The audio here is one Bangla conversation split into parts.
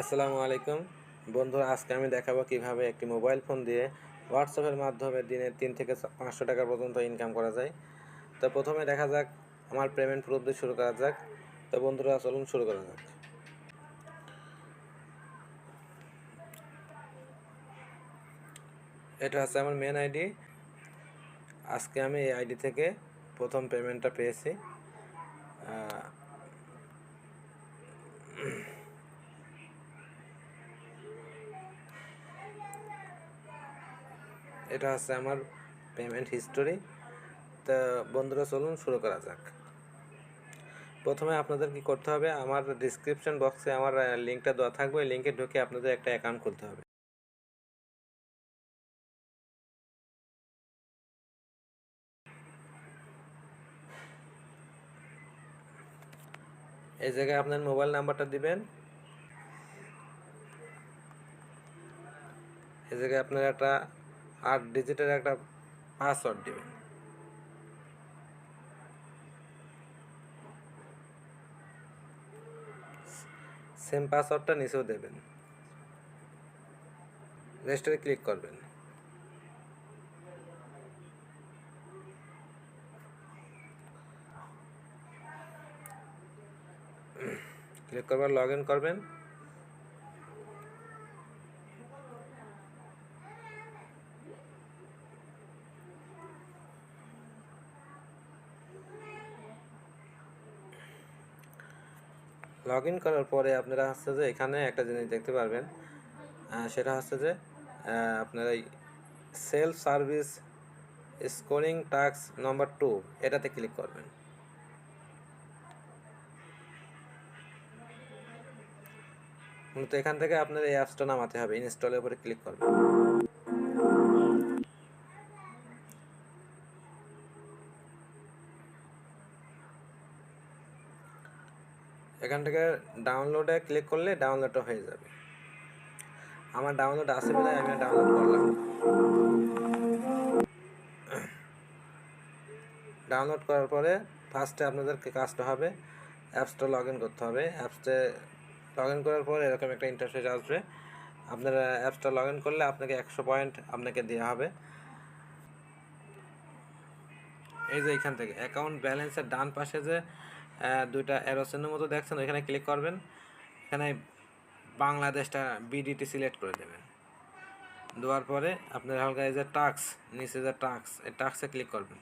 আসসালামু আলাইকুম। বন্ধুরা, আজকে আমি দেখাবো কীভাবে একটি মোবাইল ফোন দিয়ে হোয়াটসঅ্যাপের মাধ্যমে দিনে তিন থেকে পাঁচশো টাকা পর্যন্ত ইনকাম করা যায়। তো প্রথমে দেখা যাক, আমার পেমেন্ট প্রুফ দিয়ে শুরু করা যাক। তো বন্ধুরা, চলুন শুরু করা যাক। এটা হচ্ছে আমার মেন আইডি আজকে আমি এই আইডি থেকে প্রথম পেমেন্টটা পেয়েছি। এটা হচ্ছে আমার পেমেন্ট হিস্টোরি তা বন্ধুরা, চলুন শুরু করা যাক। প্রথমে আপনাদের কি করতে হবে? আমার ডিসক্রিপশন বক্সে আমার লিঙ্কটা দেওয়া থাকবে। ওই লিঙ্কে ঢুকে আপনাদের একটা অ্যাকাউন্ট খুলতে হবে। এই জায়গায় আপনার মোবাইল নাম্বারটা দিবেন। এই জায়গায় আপনার একটা আট ডিজিটের একটা পাসওয়ার্ড দিবেন সেম পাসওয়ার্ডটা নিচেও দেবেন। রেজিস্টারে ক্লিক করবেন। ক্লিক করবার লগ ইন করবেন। লগ ইন করার পরে আপনারা হচ্ছে যে এখানে একটা জিনিস দেখতে পারবেন সেটা হচ্ছে যে আপনার এই self service scoring task number two এটাতে ক্লিক করবেন। মূলত এখান থেকে আপনার এই অ্যাপসটা নামাতে হবে ইনস্টলের উপরে ক্লিক করবেন। এখান থেকে ডাউনলোডে ক্লিক করলে ডাউনলোডটা হয়ে যাবে। আমার ডাউনলোড আছে বলে আমি ডাউনলোড করলাম ডাউনলোড করার পরে ফার্স্টে আপনাদেরকে কাজটা হবে অ্যাপসটা লগ ইন করতে হবে। অ্যাপসে লগ ইন করার পরে এরকম একটা ইন্টারফেস আসবে। আপনারা অ্যাপসটা লগ ইন করলে আপনাকে একশো পয়েন্ট আপনাকে দেওয়া হবে। এই যে এখান থেকে অ্যাকাউন্ট ব্যালেন্সের ডান পাশে যে দুইটা অ্যারোসেনের মতো দেখছেন, ওইখানে ক্লিক করবেন। এখানে বাংলাদেশটা বিডিটি সিলেক্ট করে দেবেন। দেওয়ার পরে আপনার হালকা এই যে টাক্স নিচে যে টাক্স এই টাক্সে ক্লিক করবেন।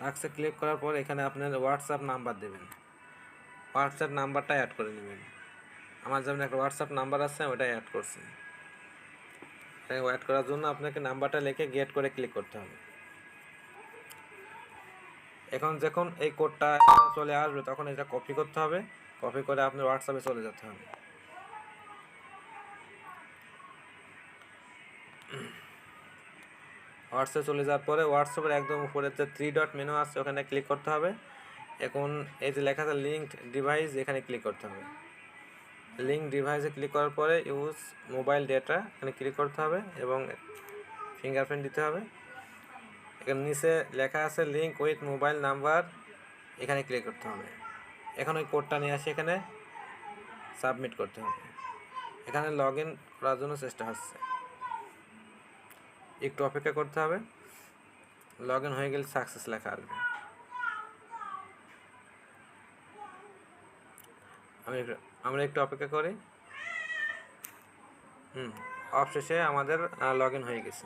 টাক্সে ক্লিক করার পর এখানে আপনার হোয়াটসঅ্যাপ নাম্বার দেবেন। হোয়াটসঅ্যাপ নাম্বারটা অ্যাড করে নেবেন। আমার যেমন একটা হোয়াটসঅ্যাপ নাম্বার আছে ওটাই অ্যাড করছি। অ্যাড করার জন্য আপনাকে নাম্বারটা লিখে গেট করে ক্লিক করতে হবে। এখন যখন এই কোডটা চলে আসবে, তখন এটা কপি করতে হবে। কপি করে আপনার হোয়াটসঅ্যাপে চলে যেতে হবে। হোয়াটসঅ্যাপে চলে যাওয়ার পরে হোয়াটসঅ্যাপের একদম উপরে যে থ্রি ডট মেনু আছে, ওখানে ক্লিক করতে হবে। এখন এই যে লেখা আছে লিঙ্ক ডিভাইস এখানে ক্লিক করতে হবে। লিঙ্ক ডিভাইসে ক্লিক করার পরে ইউজ মোবাইল ডেটা এখানে ক্লিক করতে হবে এবং ফিঙ্গারপ্রিন্ট দিতে হবে। নিচে লেখা আছে লিঙ্ক উইথ মোবাইল নাম্বার এখানে ক্লিক করতে হবে। এখন ওই কোডটা নিয়ে আসি এখানে সাবমিট করতে হবে। এখানে লগ ইন করার জন্য চেষ্টা হচ্ছে। একটু অপেক্ষা করতে হবে লগ ইন হয়ে গেলে সাকসেস লেখা আসবে। আমি আমরা একটু অপেক্ষা করি। হুম, অবশেষে আমাদের লগ ইন হয়ে গেছে।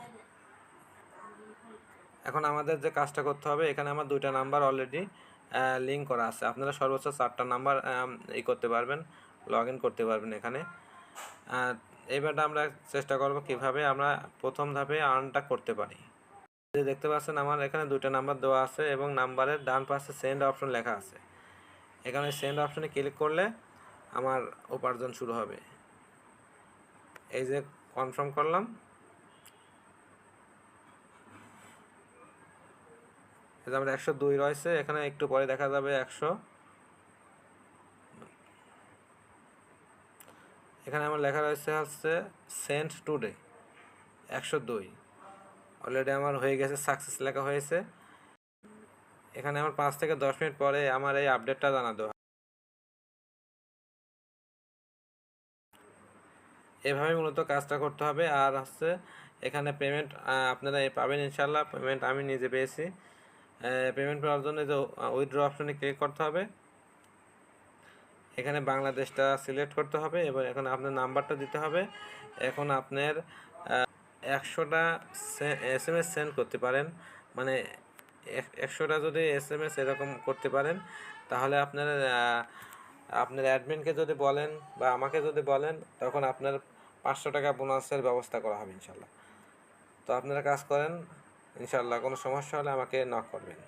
এখন আমাদের যে কাজটা করতে হবে এখানে আমার দুইটা নাম্বার অলরেডি লিঙ্ক করা আছে। আপনারা সর্বোচ্চ চারটা নাম্বার ই করতে পারবেন লগ করতে পারবেন এখানে। আহ, এইবারটা আমরা চেষ্টা করব কীভাবে আমরা প্রথম ধাপে আর্নটা করতে পারি। যে দেখতে পাচ্ছেন আমার এখানে দুইটা নাম্বার দেওয়া আছে এবং নাম্বারের ডান পাশে সেন্ড অপশন লেখা আছে। এখানে সেন্ড অপশনে ক্লিক করলে আমার উপার্জন শুরু হবে। এই যে কনফার্ম করলাম আমরা একশো দুই রয়েছে, এখানে একটু পরে দেখা যাবে একশো। এখানে আমার লেখা রয়েছে হচ্ছে, সেন্ট টুডে, একশো দুই। অলরেডি আমার হয়ে গেছে সাকসেস লেখা হয়েছে। এখানে আমার পাঁচ থেকে দশ মিনিট পরে আমার এই আপডেটটা জানা দেওয়া এভাবে মূলত কাজটা করতে হবে। আর হচ্ছে, এখানে পেমেন্ট আপনারা পাবেন ইনশাল্লাহ পেমেন্ট আমি নিজে পেয়েছি। পেমেন্ট পাওয়ার জন্য যে উইথড্র অপশনে ক্লিক করতে হবে। এখানে বাংলাদেশটা সিলেক্ট করতে হবে এবং এখন আপনার নাম্বারটা দিতে হবে। এখন আপনার একশোটা এস এম সেন্ড করতে পারেন। মানে এক- একশোটা যদি এস এম এস এরকম করতে পারেন, তাহলে আপনার আপনার অ্যাডমিনকে যদি বলেন বা আমাকে যদি বলেন, তখন আপনার পাঁচশো টাকা বোনাসের ব্যবস্থা করা হবে ইনশাল্লাহ। তো আপনারা কাজ করেন। ইনশাল্লাহ কোনো সমস্যা হলে আমাকে নক করবেন।